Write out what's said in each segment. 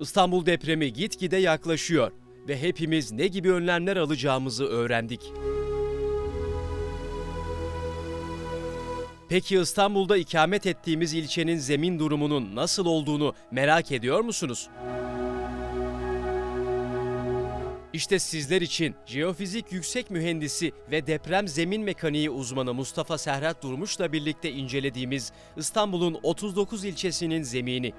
İstanbul depremi gitgide yaklaşıyor ve hepimiz ne gibi önlemler alacağımızı öğrendik. Peki İstanbul'da ikamet ettiğimiz ilçenin zemin durumunun nasıl olduğunu merak ediyor musunuz? İşte sizler için jeofizik yüksek mühendisi ve deprem zemin mekaniği uzmanı Mustafa Serhat Durmuş'la birlikte incelediğimiz İstanbul'un 39 ilçesinin zemini.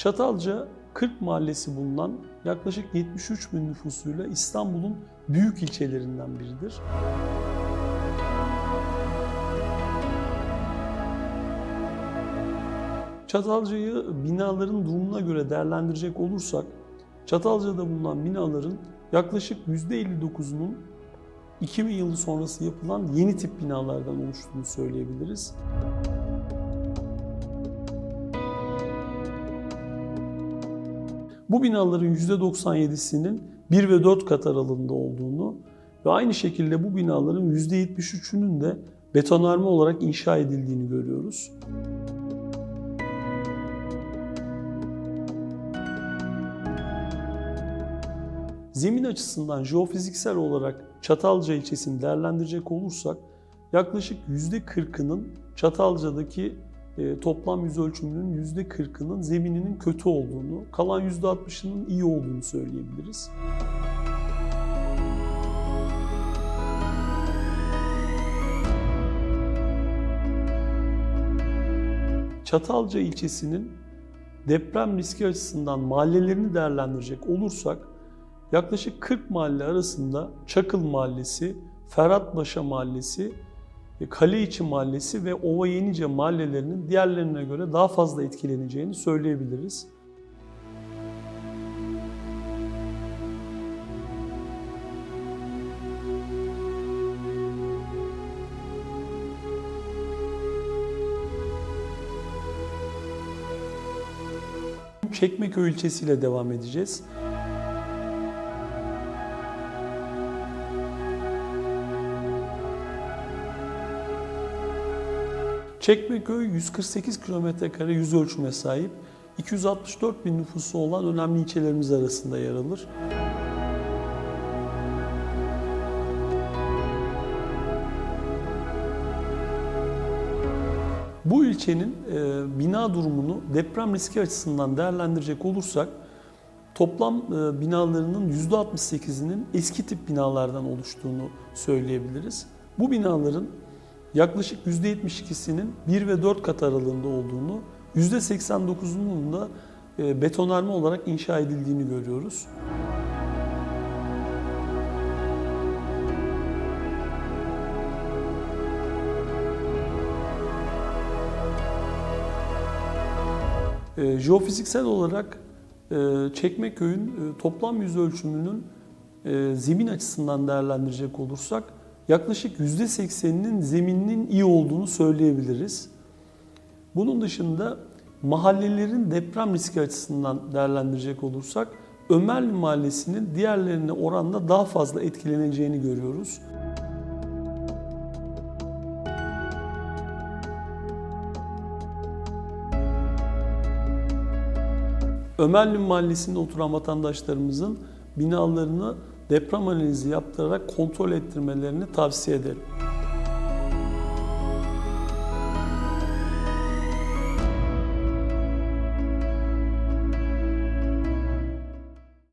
Çatalca 40 mahallesi bulunan yaklaşık 73 bin nüfusuyla İstanbul'un büyük ilçelerinden biridir. Çatalca'yı binaların durumuna göre değerlendirecek olursak, Çatalca'da bulunan binaların yaklaşık %59'unun 2000 yılı sonrası yapılan yeni tip binalardan oluştuğunu söyleyebiliriz. Bu binaların %97'sinin 1 ve 4 kat aralığında olduğunu ve aynı şekilde bu binaların %73'ünün de betonarme olarak inşa edildiğini görüyoruz. Zemin açısından jeofiziksel olarak Çatalca ilçesini değerlendirecek olursak yaklaşık %40'ının Çatalca'daki toplam yüz ölçümünün %40'ının zemininin kötü olduğunu, kalan %60'ının iyi olduğunu söyleyebiliriz. Çatalca ilçesinin deprem riski açısından mahallelerini değerlendirecek olursak yaklaşık 40 mahalle arasında Çakıl Mahallesi, Ferhatpaşa Mahallesi, e, Kaleiçi Mahallesi ve Ova Yenice mahallelerinin diğerlerine göre daha fazla etkileneceğini söyleyebiliriz. Çekmeköy ilçesiyle devam edeceğiz. Çekmeköy 148 km2 yüz ölçüme sahip, 264 bin nüfusu olan önemli ilçelerimiz arasında yer alır. Bu ilçenin e, bina durumunu deprem riski açısından değerlendirecek olursak toplam e, binalarının %68'inin eski tip binalardan oluştuğunu söyleyebiliriz. Bu binaların yaklaşık %72'sinin 1 ve 4 kat aralığında olduğunu, %89'unun da e, betonarme olarak inşa edildiğini görüyoruz. E, Jeofiziksel olarak e, Çekmeköy'ün toplam yüz ölçümünün zemin açısından değerlendirecek olursak yaklaşık %80'inin zemininin iyi olduğunu söyleyebiliriz. Bunun dışında mahallelerin deprem riski açısından değerlendirecek olursak Ömerli Mahallesi'nin diğerlerine oranla daha fazla etkileneceğini görüyoruz. Ömerli Mahallesi'nde oturan vatandaşlarımızın binalarını deprem analizi yaptırarak kontrol ettirmelerini tavsiye ederim.